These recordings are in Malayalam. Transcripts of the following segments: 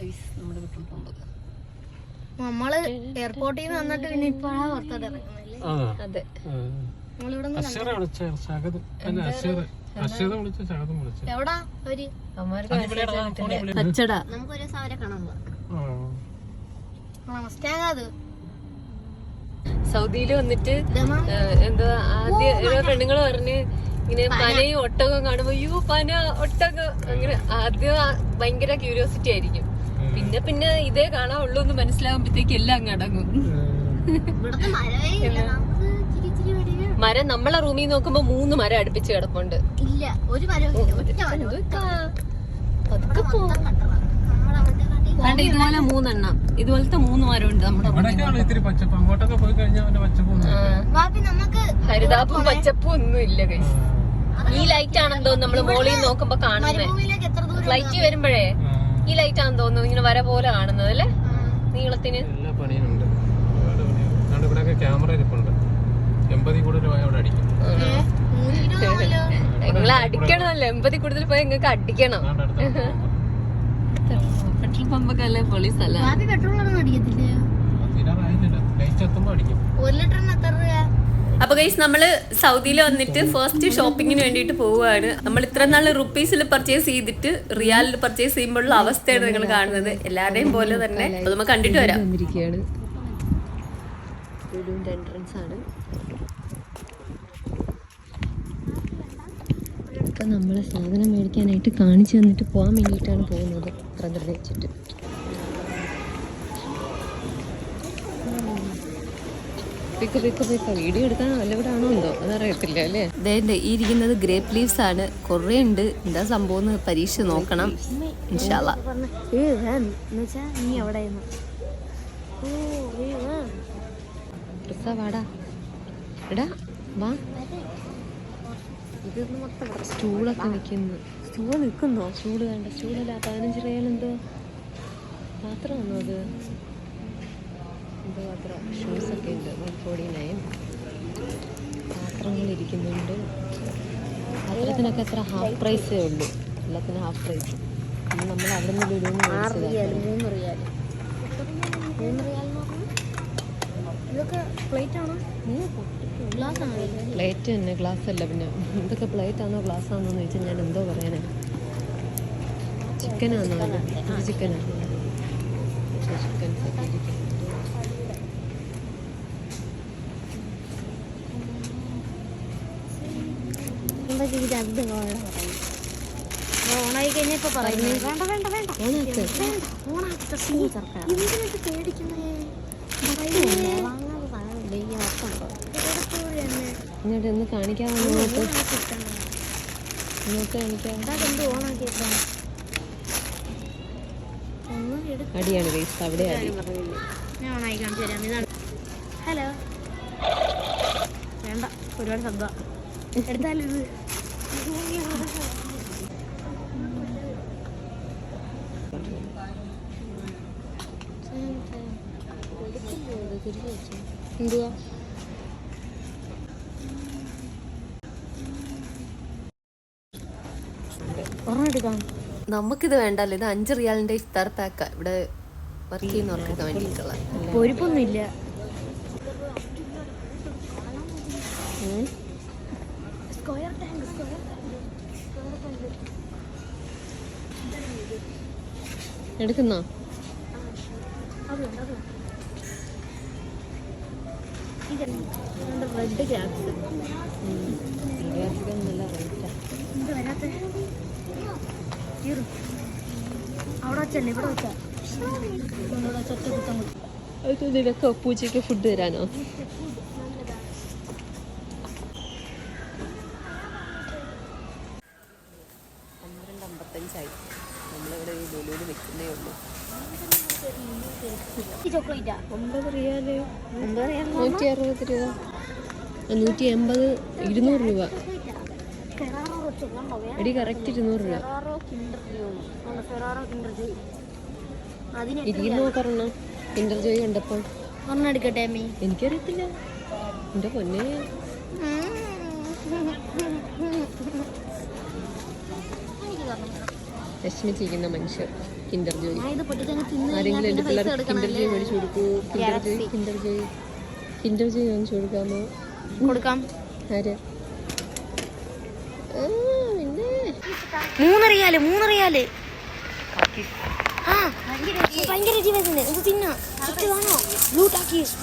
നമ്മുടെ നമ്മൾ എയർപോർട്ടിൽ നിന്ന് വന്നിട്ട് പിന്നെ ഇപ്പോഴാണ് പുറത്തോട്ട് ഇറങ്ങുന്നല്ലേ അതെ. എവിടാ അവർ? അച്ചട. നമുക്ക് ഒരു സാവരെ കാണാൻ പോവാം. ആ. അത്. സൗദിയിൽ വന്നിട്ട് എന്താ ആദ്യം ഓരോ പെണ്ണുങ്ങൾ പറഞ്ഞ് ഇങ്ങനെ പനയും ഒട്ടകവും കാണുമ്പോ അയ്യോ പന ഒട്ടകം. അങ്ങനെ ആദ്യം ഭയങ്കര ക്യൂരിയോസിറ്റി ആയിരിക്കും. പിന്നെ പിന്നെ ഇതേ കാണാവുള്ളൂ എന്ന് മനസ്സിലാകുമ്പോഴത്തേക്ക് എല്ലാം. അങ്ങ് അടങ്ങും മരം നമ്മളെ റൂമിൽ നോക്കുമ്പോ മൂന്ന് മരം അടുപ്പിച്ച് കിടപ്പുണ്ട്. ഇല്ല. ഒരു മരം പതുക്കെ ഇതുപോലെ മൂന്നെണ്ണം. ഇതുപോലത്തെ മൂന്ന് മരം ഉണ്ട് നമ്മുടെ ഹരിതാപ്പും പച്ചപ്പും. ഒന്നും ഇല്ല. ഈ ലൈറ്റ് ആണെന്തോ നമ്മൾ മോളിൽ നോക്കുമ്പോ കാണുന്നത് ലൈറ്റ് എത്ര ദൂരം ഫ്ലൈറ്റ് വരുമ്പോഴേ. ഈ ലൈറ്റ് ആണെന്ന് തോന്നുന്നു. ഇങ്ങനെ വര പോലെ കാണുന്നത് അല്ലേ. നീളത്തിന്. എല്ലാ പണിയുണ്ട്. ക്യാമറ ഇരിപ്പുണ്ട് കൂടുതൽ പോയാൽ അവിടെ അടിക്കും. നിങ്ങൾ അടിക്കണമല്ലോ. എൺപതി കൂടുതൽ പോയി നിങ്ങൾക്ക് അടിക്കണം. പെട്രോൾ പമ്പൊക്കെ അല്ലേ പോലീസ് സ്ഥലം? പെട്രോൾ ഒന്നും അടിക്കത്തില്ല ഒരു ലിറ്ററിന് എത്ര രൂപ അപ്പൊ ഗൈസ് നമ്മൾ സൗദിയിൽ വന്നിട്ട് ഫസ്റ്റ് ഷോപ്പിങ്ങിന് വേണ്ടിയിട്ട് പോവുകയാണ്. നമ്മൾ ഇത്ര നാൾ റുപ്പീസിൽ പർച്ചേസ് ചെയ്തിട്ട് റിയാലിൽ പർച്ചേസ് ചെയ്യുമ്പോഴുള്ള അവസ്ഥയാണ് നിങ്ങൾ കാണുന്നത്. എല്ലാവരുടെയും പോലെ തന്നെ. അത് നമ്മൾ കണ്ടിട്ട് വരാം. എൻട്രൻസ് ആണ്. ഇപ്പൊ നമ്മളെ സാധനം മേടിക്കാനായിട്ട് കാണിച്ചു തന്നിട്ട് പോകാൻ വേണ്ടിയിട്ടാണ് പോകുന്നത്. ബ്രദർ പിക്ക് പിക്ക് പിക്ക് വീഡിയോ എടുക്കാൻ വല്ലവിടാണോ എന്തോ? അതറിയത്തില്ല അല്ലേ? അതെ ഈ ഇരിക്കുന്നത് ഗ്രേപ്പ് ലീവ്സ് ആണ്. കുറേ ഉണ്ട്. എന്താ സംഭവം എന്ന് പരീക്ഷ നോക്കണം. ഇൻഷാല്ല നീ എവിടെ വാടാ. എടാ വാ. ഇത് മൊത്തം സ്റ്റൂളൊക്കെ നിൽക്കുന്നു സ്റ്റൂൾ നിൽക്കുന്നോ? സ്റ്റൂൾ വേണ്ട. സ്റ്റൂളല്ല പതിനഞ്ച് റിയാൽ എന്തോ? പാത്രമാണോ അത്? എന്തോ പാത്രം ഷൂസൊക്കെ ഉണ്ട്. വൺ ഫോർട്ടി നയൻ പാത്രങ്ങളിരിക്കുന്നുണ്ട് പാത്രത്തിനൊക്കെ എത്ര ഹാഫ് പ്രൈസേ ഉള്ളൂ. എല്ലാത്തിനും ഹാഫ് പ്രൈസ് നമ്മൾ അവിടെ നിന്ന് ഒരു മേടിച്ചതാണ് മൂന്ന് റിയാൽ മൂന്ന് റിയാൽ എന്ന് പറഞ്ഞാൽ ഇതൊക്കെ പ്ലേറ്റ് ആണോ? ഗ്ലാസ് ആണോ ഇത്? പ്ലേറ്റ് തന്നെ ഗ്ലാസ് അല്ല പിന്നെ. ഇതൊക്കെ പ്ലേറ്റ് ആണോ ഗ്ലാസ് ആണോ എന്ന് ചോദിച്ചാൽ ഞാൻ എന്തോ പറയാനാ. ചിക്കനാണോ ചിക്കനാണ് ചിക്കൻ ചിക്കൻ ചെയ്തിട്ട് അത് ഓണായി കഴിഞ്ഞപ്പോ ഇപ്പൊ പറയുന്നത് വേണ്ട വേണ്ട വേണ്ട. ഓണാക്ക് ഓണാക്കി എന്തിനൊക്കെ പേടിക്കുന്നേ ഒന്ന് കാണിക്കാൻ ഇങ്ങോട്ട്? കാണിക്കാൻ. അടിയാണ് ഗൈസ് അവിടെ അടി. ഞാൻ ഓണായി കാണിച്ചു ഇതാണ്. ഹലോ. വേണ്ട ഒരുപാട് ശബ്ദം. എടുത്താലിത്. എന്തുവാ? എടുക്കാം നമുക്കിത് വേണ്ടല്ലോ. ഇത് അഞ്ച് റിയാലിന്റെ ഇഫ്താർ പാക്ക. ഇവിടെ വർക്ക് ചെയ്യുന്നവർക്കൊക്കെ വേണ്ടിയിട്ടുള്ള. പൊരിപ്പൊന്നും ഇല്ല സ്ക്വയർ ടാങ്ക് സ്ക്വയർ എടുക്കുന്നോ? റെഡ് ക്യാപ്സ് നല്ല വെച്ചല്ലേ വെച്ചാ പൂച്ചയ്ക്ക് ഫുഡ് തരാനോ? പന്ത്രണ്ട് അമ്പത്തഞ്ചായി. നമ്മളിവിടെ ഈ ലുലുവിൽ നിൽക്കുന്നേ ഉള്ളൂ. നൂറ്റി അറുപത് രൂപ. നൂറ്റി എൺപത് ഇരുന്നൂറ് രൂപ. എടി കറക്റ്റ് ഇരുന്നൂറ് രൂപ. ഇരിക്കുന്നോക്കറണ്ണ കിൻഡർ ജോയ്. കണ്ടപ്പോ. എടുക്കട്ടെ അമ്മി. എനിക്കറിയത്തില്ല. എന്റെ പൊന്നെ. വിഷമിച്ചിരിക്കുന്ന മനുഷ്യർ കിൻഡർ ജോയ് ആരെങ്കിലും എന്റെ പിള്ളേർക്ക് കിൻഡർ ജോയ് മേടിച്ചു കൊടുക്കൂ. Kinder Joy Kinder Joy Kinder Joy മേടിച്ചു കൊടുക്കാമോ? കൊടുക്കാം. ആര്? മൂന്നറിയാൽ മൂന്നറിയാൽ ഭയങ്കര ഇത് തിന്നാ. ബ്ലൂ ടാക്കീസ്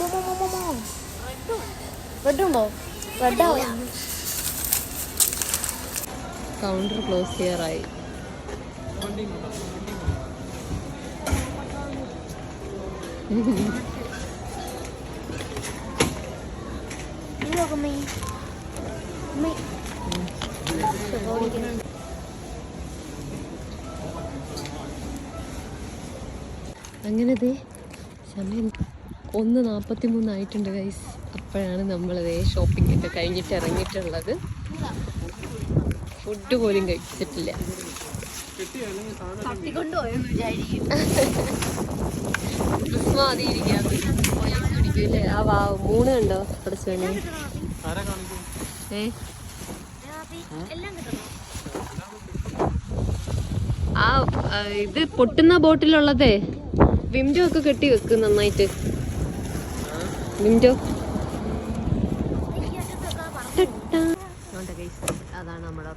കൗണ്ടർ ക്ലോസ് ചെയ്യാറായി. അങ്ങനെ ദേ സമയം ഒന്ന് നാൽപ്പത്തി മൂന്നായിട്ടുണ്ട് ഗൈസ് അപ്പോഴാണ് നമ്മളതേ ഷോപ്പിംഗ് ഒക്കെ കഴിഞ്ഞിട്ട് ഇറങ്ങിയിട്ടുള്ളത്. ഫുഡ് പോലും കഴിച്ചിട്ടില്ല. പിടിക്കൂല്ലേ ആ വാ കണ്ടോ? എല്ലാം കിട്ടണം ആ ഇത് പൊട്ടുന്ന ബോട്ടിലുള്ളതേ വിംഡോ ഒക്കെ കെട്ടി വെക്ക് നന്നായിട്ട് വിംഡോ. അതാണ് നമ്മുടെ